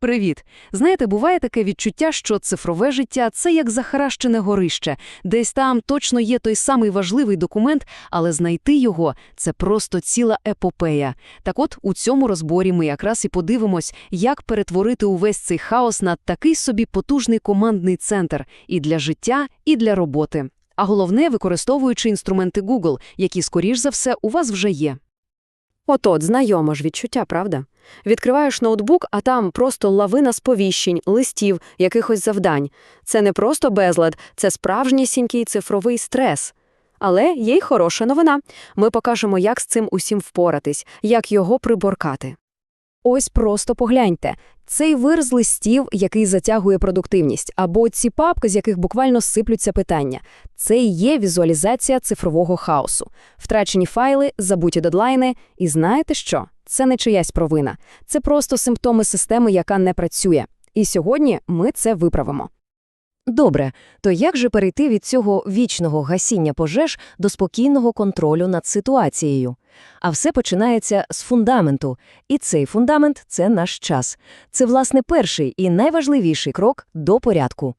Привіт. Знаєте, буває таке відчуття, що цифрове життя – це як захаращене горище. Десь там точно є той самий важливий документ, але знайти його – це просто ціла епопея. Так от, у цьому розборі ми якраз і подивимось, як перетворити увесь цей хаос на такий собі потужний командний центр і для життя, і для роботи. А головне, використовуючи інструменти Google, які, скоріш за все, у вас вже є. От-от, знайомо ж відчуття, правда? Відкриваєш ноутбук, а там просто лавина сповіщень, листів, якихось завдань. Це не просто безлад, це справжнісінький цифровий стрес. Але є й хороша новина. Ми покажемо, як з цим усім впоратись, як його приборкати. Ось просто погляньте. Цей вир з листів, який затягує продуктивність, або ці папки, з яких буквально сиплються питання. Це і є візуалізація цифрового хаосу. Втрачені файли, забуті дедлайни. І знаєте що? Це не чиясь провина. Це просто симптоми системи, яка не працює. І сьогодні ми це виправимо. Добре, то як же перейти від цього вічного гасіння пожеж до спокійного контролю над ситуацією? А все починається з фундаменту, і цей фундамент – це наш час. Це, власне, перший і найважливіший крок до порядку.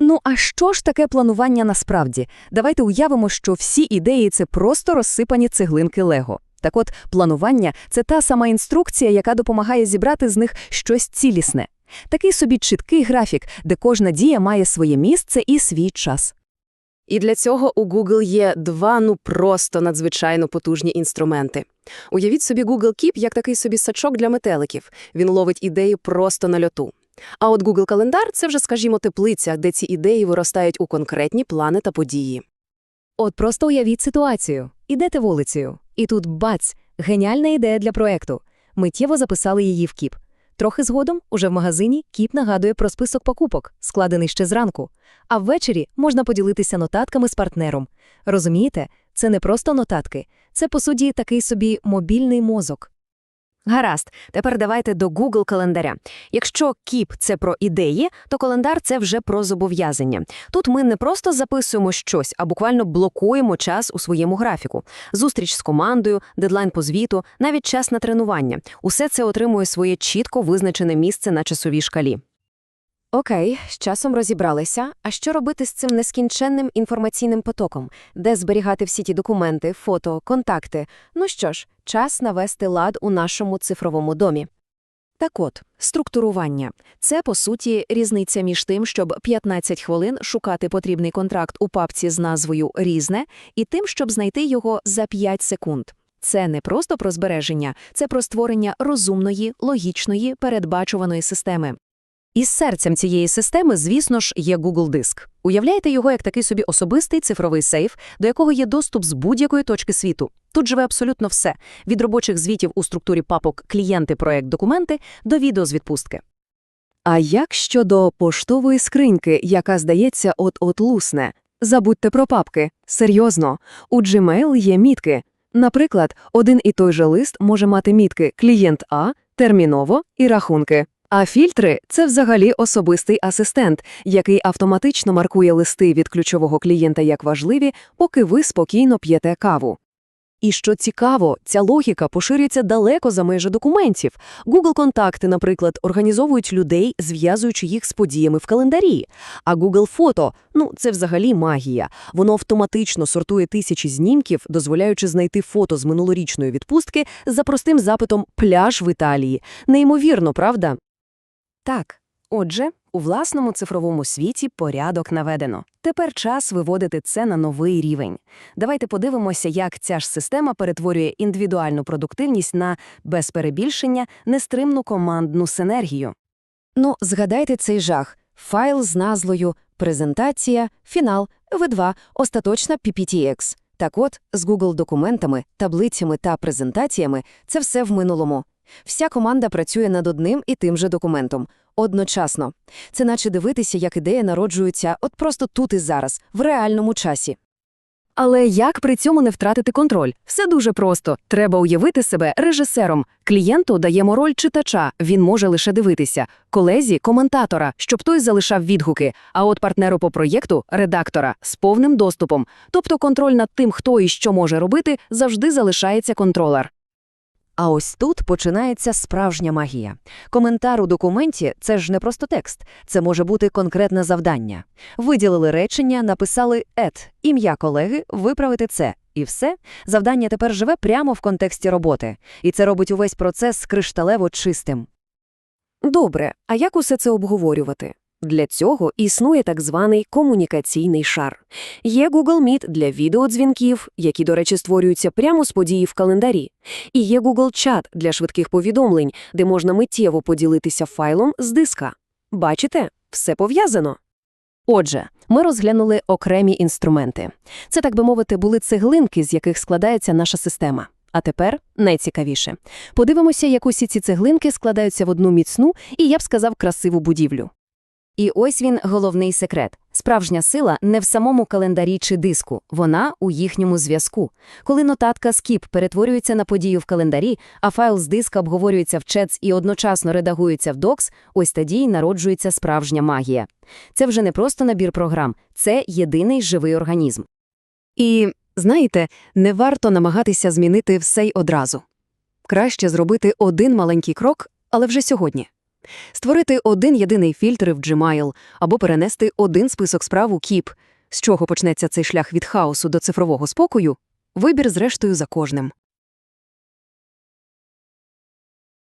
Ну а що ж таке планування насправді? Давайте уявимо, що всі ідеї це просто розсипані цеглинки Лего. Так от, планування це та сама інструкція, яка допомагає зібрати з них щось цілісне. Такий собі чіткий графік, де кожна дія має своє місце і свій час. І для цього у Google є два ну просто надзвичайно потужні інструменти. Уявіть собі Google Keep як такий собі сачок для метеликів. Він ловить ідеї просто на льоту. А от Google Календар – це вже, скажімо, теплиця, де ці ідеї виростають у конкретні плани та події. От просто уявіть ситуацію. Ідете вулицею, і тут бац, геніальна ідея для проекту. Миттєво записали її в кіп. Трохи згодом, уже в магазині, кіп нагадує про список покупок, складений ще зранку. А ввечері можна поділитися нотатками з партнером. Розумієте, це не просто нотатки, це, по суті, такий собі мобільний мозок. Гаразд, тепер давайте до Google календаря. Якщо кіп – це про ідеї, то календар – це вже про зобов'язання. Тут ми не просто записуємо щось, а буквально блокуємо час у своєму графіку. Зустріч з командою, дедлайн по звіту, навіть час на тренування. Усе це отримує своє чітко визначене місце на часовій шкалі. Окей, з часом розібралися. А що робити з цим нескінченним інформаційним потоком? Де зберігати всі ті документи, фото, контакти? Ну що ж, час навести лад у нашому цифровому домі. Так от, структурування – це, по суті, різниця між тим, щоб 15 хвилин шукати потрібний контракт у папці з назвою «Різне» і тим, щоб знайти його за 5 секунд. Це не просто про збереження, це про створення розумної, логічної, передбачуваної системи. І серцем цієї системи, звісно ж, є Google Диск. Уявляєте його як такий собі особистий цифровий сейф, до якого є доступ з будь-якої точки світу. Тут живе абсолютно все – від робочих звітів у структурі папок «Клієнти», «Проект», «Документи» до відео з відпустки. А як щодо поштової скриньки, яка, здається, от-от лусне? Забудьте про папки. Серйозно. У Gmail є мітки. Наприклад, один і той же лист може мати мітки «Клієнт А», «Терміново» і «Рахунки». А фільтри – це взагалі особистий асистент, який автоматично маркує листи від ключового клієнта як важливі, поки ви спокійно п'єте каву. І що цікаво, ця логіка поширюється далеко за межі документів. Google Контакти, наприклад, організовують людей, зв'язуючи їх з подіями в календарі. А Google Фото – ну, це взагалі магія. Воно автоматично сортує тисячі знімків, дозволяючи знайти фото з минулорічної відпустки за простим запитом «пляж в Італії». Неймовірно, правда? Так, отже, у власному цифровому світі порядок наведено. Тепер час виводити це на новий рівень. Давайте подивимося, як ця ж система перетворює індивідуальну продуктивність на, без перебільшення, нестримну командну синергію. Ну, згадайте цей жах. Файл з назвою «Презентація», «Фінал», «В2», «Остаточна PPTX». Так от, з Google документами, таблицями та презентаціями це все в минулому. Вся команда працює над одним і тим же документом. Одночасно. Це наче дивитися, як ідея народжується от просто тут і зараз, в реальному часі. Але як при цьому не втратити контроль? Все дуже просто. Треба уявити себе режисером. Клієнту даємо роль читача, він може лише дивитися. Колезі – коментатора, щоб той залишав відгуки, а от партнеру по проєкту – редактора з повним доступом. Тобто контроль над тим, хто і що може робити, завжди залишається контролер. А ось тут починається справжня магія. Коментар у документі – це ж не просто текст, це може бути конкретне завдання. Виділили речення, написали «ет», ім'я колеги, виправити це. І все, завдання тепер живе прямо в контексті роботи. І це робить увесь процес кришталево чистим. Добре, а як усе це обговорювати? Для цього існує так званий комунікаційний шар. Є Google Meet для відеодзвінків, які, до речі, створюються прямо з події в календарі. І є Google Chat для швидких повідомлень, де можна миттєво поділитися файлом з диска. Бачите, все пов'язано. Отже, ми розглянули окремі інструменти. Це, так би мовити, були цеглинки, з яких складається наша система. А тепер найцікавіше. Подивимося, як усі ці цеглинки складаються в одну міцну і, я б сказав, красиву будівлю. І ось він головний секрет. Справжня сила не в самому календарі чи диску, вона у їхньому зв'язку. Коли нотатка Skip перетворюється на подію в календарі, а файл з диска обговорюється в Chats і одночасно редагується в Docs, ось тоді й народжується справжня магія. Це вже не просто набір програм, це єдиний живий організм. І, знаєте, не варто намагатися змінити все й одразу. Краще зробити один маленький крок, але вже сьогодні. Створити один єдиний фільтр в Gmail або перенести один список справ у Keep. З чого почнеться цей шлях від хаосу до цифрового спокою? Вибір, зрештою, за кожним.